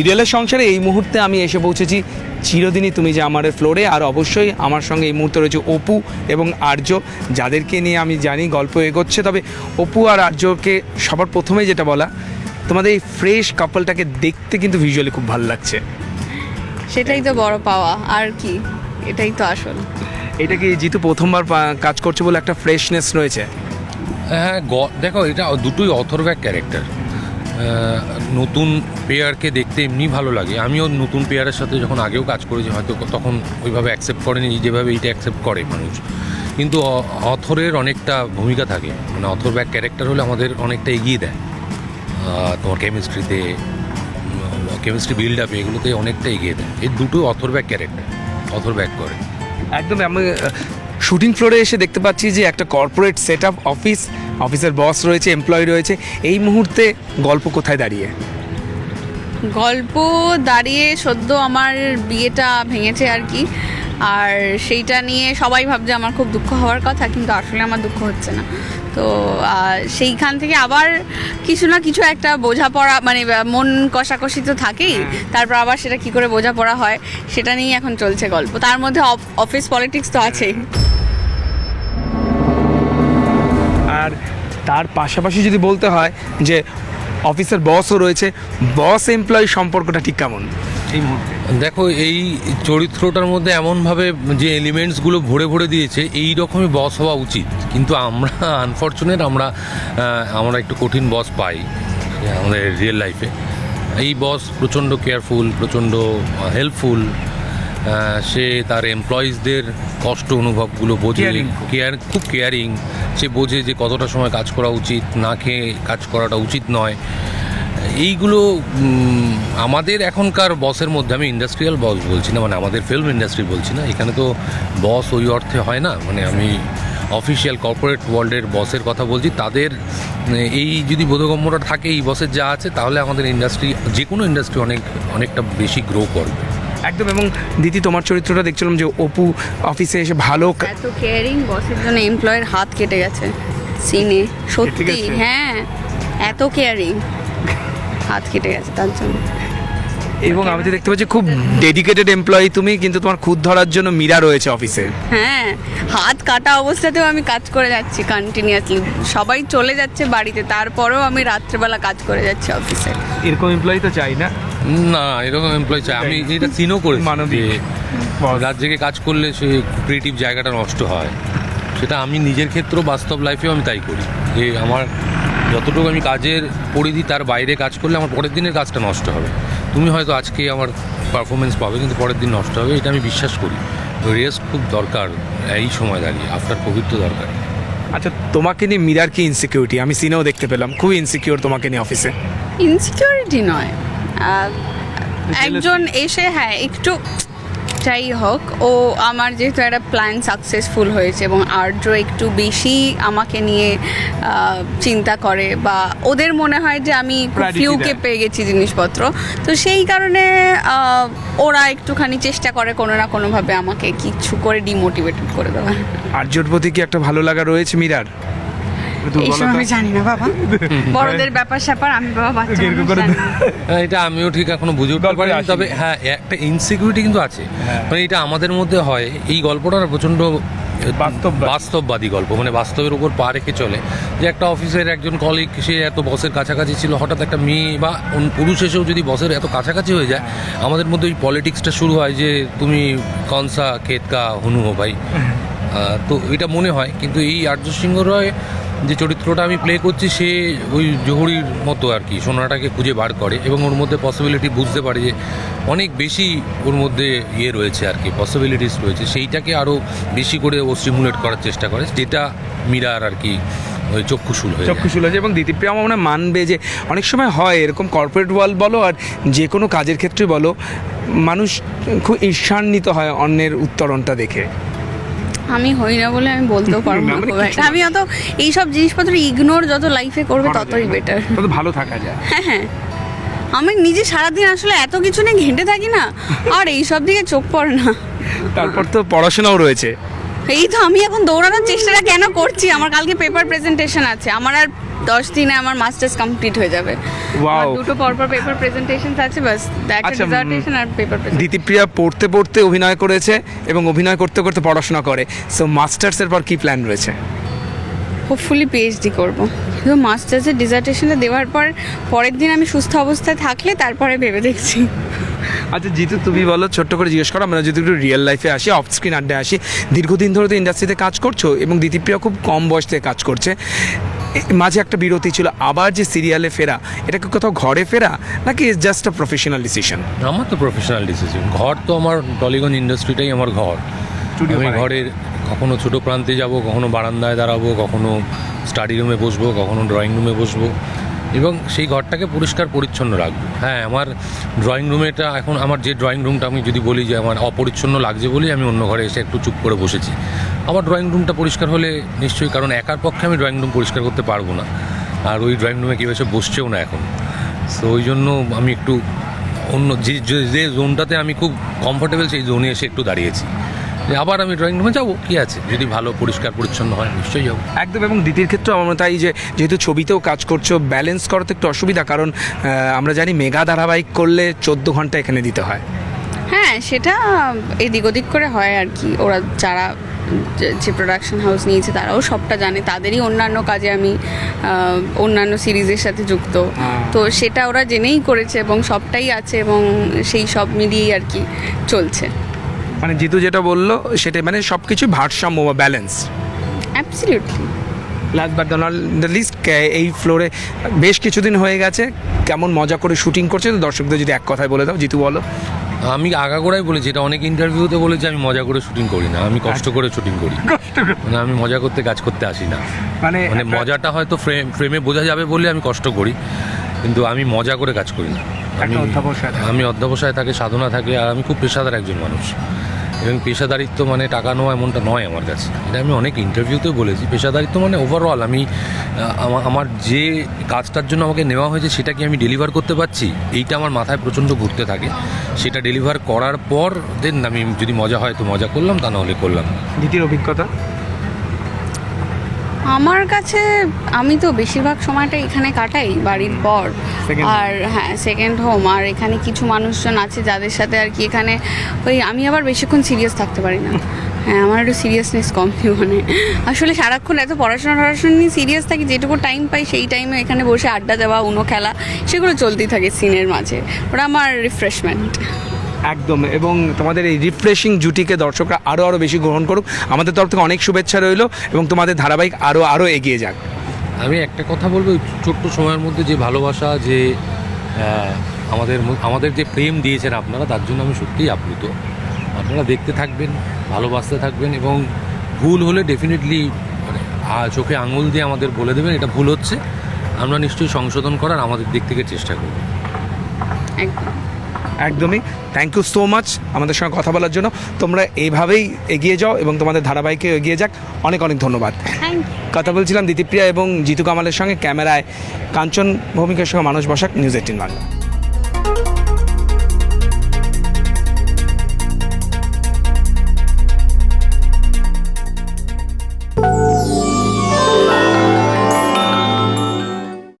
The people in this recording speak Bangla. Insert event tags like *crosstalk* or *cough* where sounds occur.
সিরিয়ালের সংসারে এই মুহূর্তে আমি এসে পৌঁছেছি। চিরদিনই তুমি যে আমার ফ্লোরে আর অবশ্যই আমার সঙ্গে এই মুহূর্তে রয়েছে অপু এবং আর্য যাদেরকে নিয়ে আমি জানি গল্প এগোচ্ছে। তবে অপু আর আর্যকে সবার প্রথমে যেটা বলা তোমাদের এই ফ্রেশ কাপলটাকে দেখতে কিন্তু ভিজুয়ালি খুব ভালো লাগছে। সেটাই তো বড় পাওয়া আর কি? এটাই তো আসল। এটা কি জিতু প্রথমবার কাজ করছে বলে একটা ফ্রেশনেস রয়েছে? হ্যাঁ গ- দেখো এটা দুটোই অথরব্যাক ক্যারেক্টার নতুন পেয়ারকে দেখতে এমনি ভালো লাগে। আমিও নতুন পেয়ারের সাথে যখন আগেও কাজ করেছি, হয়তো তখন ওইভাবে অ্যাকসেপ্ট করেনি, যেভাবে এইটা অ্যাকসেপ্ট করে মানুষ। কিন্তু অথরের অনেকটা ভূমিকা থাকে। মানে অথরব্যাক ক্যারেক্টার হলে আমাদের অনেকটা এগিয়ে দেয়। তোমার কেমিস্ট্রিতে কেমিস্ট্রি বিল্ড আপ এগুলোতে অনেকটা এগিয়ে দেয়। এই দুটো author back character author back করে। একদম, আমি শুটিং ফ্লোরে এসে দেখতে পাচ্ছি যে একটা কর্পোরেট সেট আপ অফিস অফিসের বস রয়েছে এমপ্লয়ি রয়েছে। এই মুহূর্তে গল্প কোথায় দাঁড়িয়ে? গল্প দাঁড়িয়ে সদ্য আমার বিয়েটা ভেঙেছে আর কি। আর সেইটা নিয়ে সবাই ভাবছে আমার খুব দুঃখ হওয়ার কথা কিন্তু আসলে আমার দুঃখ হচ্ছে না। তো সেইখান থেকে আবার কিছু না কিছু একটা বোঝাপড়া মানে মন কষাকষি তো থাকেই। তারপর আবার সেটা কি করে বোঝাপড়া হয় সেটা নিয়েই এখন চলছে গল্প। তার মধ্যে অফিস পলিটিক্স তো আছেই। তার পাশাপাশি যদি বলতে হয় যে অফিসের বসও রয়েছে বস এমপ্লয়ি সম্পর্কটা ঠিক কেমন? এই মুহূর্তে। দেখো এই চরিত্রটার মধ্যে এমনভাবে যে এলিমেন্টসগুলো ভরে ভরে দিয়েছে এই রকমই বস হওয়া উচিত। কিন্তু আমরা আনফর্চুনেট আমরা আমরা একটু কঠিন বস পাই আমাদের রিয়েল লাইফে এই বস প্রচণ্ড কেয়ারফুল প্রচণ্ড হেল্পফুল সে তার এমপ্লয়িজদের কষ্ট অনুভবগুলো বোঝে কেয়ার খুব। কেয়ারিং সে বোঝে যে কতটা সময় কাজ করা উচিত, না খেয়ে কাজ করাটা উচিত নয়। এইগুলো আমাদের এখনকার বসের মধ্যে, আমি ইন্ডাস্ট্রিয়াল বস বলছি না মানে আমাদের ফিল্ম ইন্ডাস্ট্রি বলছি না, এখানে তো বস ওই অর্থে হয় না মানে আমি অফিসিয়াল কর্পোরেট ওয়ার্ল্ডের বসের কথা বলছি, তাদের, এই যদি বোধগম্যটা থাকে, এই বসের যা আছে, তাহলে আমাদের ইন্ডাস্ট্রি যে কোনো ইন্ডাস্ট্রি অনেক, অনেকটা বেশি গ্রো করবে। একদম এবং দিদি তোমার চরিত্রটা দেখছিলাম যে অপু অফিসে এসে ভালো এত কেয়ারিং বসের জন্য এমপ্লয়ের হাত কেটে গেছে সিনে সত্যি হ্যাঁ এত কেয়ারিং হাত কেটে গেছে তার জন্য। এবং আমি তো দেখতে পাচ্ছি খুব ডেডিকেটেড এমপ্লয়ি তুমি কিন্তু তোমার খুদ ধরার জন্য মীরা রয়েছে অফিসে হ্যাঁ হাত কাটা অবস্থাতেও আমি কাজ করে যাচ্ছি কন্টিনিউয়াসলি সবাই চলে যাচ্ছে বাড়িতে তারপরেও আমি রাত্রেবেলা কাজ করে যাচ্ছি অফিসে এরকম এমপ্লয়ি তো চাই না। না এরকম এমপ্লয় চাই। আমি এটা সিনও করি মানবিক। যে রাত জেগে কাজ করলে সে ক্রিয়েটিভ জায়গাটা নষ্ট হয়। সেটা আমি নিজের ক্ষেত্রেও বাস্তব লাইফেও আমি তাই করি। যে আমার যতটুকু আমি কাজের পরিধি তার বাইরে কাজ করলে আমার পরের দিনের কাজটা নষ্ট হবে। তুমি হয়তো আজকে আমার পারফরমেন্স পাবে কিন্তু পরের দিন নষ্ট হবে এটা আমি বিশ্বাস করি। রেস্ট খুব দরকার এই সময় দাঁড়িয়ে আফটার কোভিড তো দরকার। আচ্ছা তোমাকে নিয়ে মিরার কি ইনসিকিউরিটি আমি সিনেও দেখতে পেলাম। খুবই ইনসিকিউর তোমাকে নিয়ে অফিসে ইনসিকিউরিটি নয়। একজন এসে হ্যাঁ একটু যাই হোক ও আমার যেহেতু একটা প্ল্যান সাকসেসফুল হয়েছে এবং আর্য একটু বেশি আমাকে নিয়ে চিন্তা করে বা ওদের মনে হয় যে আমি ফিউকে পেয়ে গেছি জিনিসপত্র। তো সেই কারণে ওরা একটুখানি চেষ্টা করে কোনো না কোনোভাবে আমাকে কিছু করে ডিমোটিভেটেড করে দেওয়ার। আর্যর প্রতি কি একটা ভালো লাগা রয়েছে মীরার? এইসব আমি জানি না বাবা। *laughs* বড়দের ব্যাপার স্যাপার আমি বাবা বাচ্চা এরকম মানুষ, করে জানি না। হ্যাঁ, এটা আমিও ঠিক এখনও বুঝে উঠতে পারিনি তবে হ্যাঁ একটা ইনসিকিউরিটি কিন্তু আছে। হ্যাঁ। মানে এটা আমাদের মধ্যে হয়। এই গল্পটা প্রচণ্ড বাস্তববাদী। বাস্তববাদী গল্প। মানে বাস্তবের উপর পা রেখে চলে। যে একটা অফিসের একজন কলিগ সে এত বসের কাছাকাছি ছিল হঠাৎ একটা মেয়ে বা পুরুষ এসেও যদি বসের এত কাছাকাছি হয়ে যায় আমাদের মধ্যে ওই পলিটিক্সটা শুরু হয় যে তুমি কনসা খেতকা হুনু হো ভাই তো এটা মনে হয়। কিন্তু এই আর্য সিংহ রয় যে চরিত্রটা আমি প্লে করছি, সে ওই জহুরির মতো আর কি, সোনাটাকে খুঁজে বার করে এবং ওর মধ্যে পসিবিলিটি বুঝতে পারে যে অনেক বেশি ওর মধ্যে ইয়ে রয়েছে আর কি পসিবিলিটিস রয়েছে সেইটাকে আরও বেশি করে ও স্টিমুলেট করার চেষ্টা করে, যেটা মীরার আর কি, ওই চক্ষুশুল হয়ে। চক্ষুশূল আছে এবং দিতিপ্রিয়া আমার মনে মানবে যে অনেক সময় হয়, এরকম কর্পোরেট ওয়ার্ল্ড বলো আর যে কোনো কাজের ক্ষেত্রে বলো, মানুষ খুব ঈর্ষান্বিত হয় অন্যের উত্তরণটা দেখে আমি হই না বলে আমি বলতেও *laughs* পারব না, না মানে একটা। আমি অত এইসব জিনিসপত্র ইগনোর যত লাইফে করবে ততই বেটার তত ভালো থাকা যায়। হ্যাঁ হ্যাঁ। আমি নিজে সারাদিন আসলে এত কিছু নিয়ে ঘেঁটে থাকি না আর এইসব দিকে চোখ পড়ে না। তারপর তো পড়াশোনাও রয়েছে। এই তো আমি এখন দৌড়ানোর চেষ্টাটা কেন করছি? আমার কালকে পেপার প্রেজেন্টেশন আছে। আমার আর দশ দিনে আমার মাস্টার্স কমপ্লিট হয়ে যাবে। দুটো পরপর পেপার প্রেজেন্টেশন আছে বাস একটা আচ্ছা, উম, ডিজার্টেশন আর পেপার দিতিপ্রিয়া পড়তে পড়তে অভিনয় করেছে এবং অভিনয় করতে করতে পড়াশোনা করে। সো মাস্টার্সের পর কি প্ল্যান রয়েছে? হোপফুলি পিএইচডি করব। কিন্তু মাস্টার্সের ডিজার্টেশনটা দেওয়ার পর পরের দিন আমি সুস্থ অবস্থায় থাকলে তারপরে ভেবে দেখছি। আচ্ছা জিতু তুমি বলো ছোট্ট করে জিজ্ঞেস করো আমরা যদি একটু রিয়েল লাইফে আসি অফ স্ক্রিন আড্ডায় আসি দীর্ঘদিন ধরে তো ইন্ডাস্ট্রিতে কাজ করছ এবং দিতিপ্রিয়া খুব কম বয়স থেকে কাজ করছে। মাঝে একটা বিরতি ছিল আবার যে সিরিয়ালে ফেরা এটা কি কোথাও ঘরে ফেরা নাকি is just a professional decision আমার তো প্রফেশনাল ডিসিশন ঘর তো আমার টলিগঞ্জ ইন্ডাস্ট্রিটাই আমার ঘর। আমি ঘরের কখনো ছোট প্রান্তে যাব কখনো বারান্দায় দাঁড়াবো কখনো স্টাডি রুমে বসবো কখনো ড্রয়িং রুমে বসবো। এবং সেই ঘরটাকে পরিষ্কার পরিচ্ছন্ন রাখব। হ্যাঁ আমার ড্রয়িং রুমেটা এখন, আমার যে ড্রয়িং রুমটা আমি যদি বলি যে আমার অপরিচ্ছন্ন লাগছে বলেই আমি অন্য ঘরে এসে একটু চুপ করে বসেছি। আমার ড্রয়িং রুমটা পরিষ্কার হলে নিশ্চয়ই, কারণ একার পক্ষে আমি ড্রয়িং রুম পরিষ্কার করতে পারব না। আর ওই ড্রয়িং রুমে কেউ এসে বসছেও না এখন। সো ওই জন্য আমি একটু অন্য, যে- যে জোনটাতে আমি খুব কমফোর্টেবল সেই জোনে এসে একটু দাঁড়িয়েছি। যে আবার আমি ড্রয়িং রুমে যাব? কি আছে? যদি ভালো পরিষ্কার পরিচ্ছন্ন হয় নিশ্চয়ই যাব। একদম এবং দ্বিতীয় ক্ষেত্রে আমার তাই যে যেহেতু ছবিতেও কাজ করছ ব্যালেন্স করাতে একটু অসুবিধা কারণ আমরা জানি মেগা ধারাবাহিক করলে চোদ্দ ঘণ্টা এখানে দিতে হয়। হ্যাঁ সেটা এদিক ওদিক করে হয় আর কি। ওরা যারা যে- যে প্রোডাকশন হাউস নিয়েছে তারাও সবটা জানে। তাদেরই অন্যান্য কাজে আমি অন্যান্য সিরিজের সাথে যুক্ত। হ্যাঁ। তো সেটা ওরা জেনেই করেছে এবং সবটাই আছে এবং সেই সব মিলিয়েই আর কি চলছে। মানে জিতু যেটা বলল সেটা মানে সব কিছু ভারসাম্য বা balance absolutely last but the least এই ফ্লোরে বেশ কিছুদিন হয়ে গেছে কেমন মজা করে শুটিং করছে তো দর্শকদের যদি এক কথায় বলে দাও জিতু বলো। আমি আগাগোড়াই বলেছি এটা অনেক ইন্টারভিউতে বলেছি আমি মজা করে শুটিং করি না আমি কষ্ট করে শুটিং করি। *laughs* মানে আমি মজা করতে কাজ করতে আসি না। মানে মানে মজাটা হয়তো ফ্রেম ফ্রেমে বোঝা যাবে বলে আমি কষ্ট করি কিন্তু আমি মজা করে কাজ করি না। আমি। আমি অধ্যবসায় থাকে সাধনা থাকে আর আমি খুব পেশাদার একজন মানুষ। এবং পেশাদারিত্ব মানে টাকা নেওয়া এমনটা নয় আমার কাছে। এটা আমি অনেক ইন্টারভিউতেও বলেছি। পেশাদারিত্ব মানে ওভারঅল আমি আমার যে কাজটার জন্য আমাকে নেওয়া হয়েছে সেটা কি আমি ডেলিভার করতে পারছি? এইটা আমার মাথায় প্রচণ্ড ঘুরতে থাকে। সেটা ডেলিভার করার পর দেন আমি যদি মজা হয় তো মজা করলাম, তা নাহলে করলাম দ্বিতীয় অভিজ্ঞতা? আমার কাছে আমি তো বেশিরভাগ সময়টা এখানে কাটাই বাড়ির পর। আর হ্যাঁ সেকেন্ড হোম আর এখানে কিছু মানুষজন আছে যাদের সাথে আর কি এখানে ওই আমি আবার বেশিক্ষণ সিরিয়াস থাকতে পারি না। হ্যাঁ আমার একটু সিরিয়াসনেস কম *laughs* মানে। আসলে সারাক্ষণ এত পড়াশোনা টড়াশোনা নিয়ে সিরিয়াস থাকি যেটুকু টাইম পাই সেই টাইমে এখানে বসে আড্ডা দেওয়া উনো খেলা সেগুলো চলতেই থাকে সিনের মাঝে। ওটা আমার রিফ্রেশমেন্ট একদম এবং তোমাদের এই রিফ্রেশিং জুটিকে দর্শকরা আরও আরও বেশি গ্রহণ করুক। আমাদের তরফ থেকে অনেক শুভেচ্ছা রইল এবং তোমাদের ধারাবাহিক আরও আরও এগিয়ে যাক। আমি একটা কথা বলব ছোট্ট সময়ের মধ্যে যে ভালোবাসা যে আমাদের আমাদের যে প্রেম দিয়েছেন আপনারা তার জন্য আমি সত্যিই আপ্লুত। আপনারা দেখতে থাকবেন ভালোবাসতে থাকবেন এবং ভুল হলে ডেফিনেটলি মানে চোখে আঙুল দিয়ে আমাদের বলে দেবেন এটা ভুল হচ্ছে। আমরা নিশ্চয়ই সংশোধন করার আমাদের দিক থেকে চেষ্টা করব। একদম। একদমই। থ্যাংক ইউ সো মাচ আমাদের সঙ্গে কথা বলার জন্য। তোমরা এইভাবেই এগিয়ে যাও এবং তোমাদের ধারাবাহিকে এগিয়ে যাক। অনেক অনেক ধন্যবাদ। কথা বলছিলাম দিতিপ্রিয়া এবং জিতু কামালের সঙ্গে। ক্যামেরায় কাঞ্চন ভূমিকার সঙ্গে মানুষ বসাক নিউজ এইটিন বাংলা।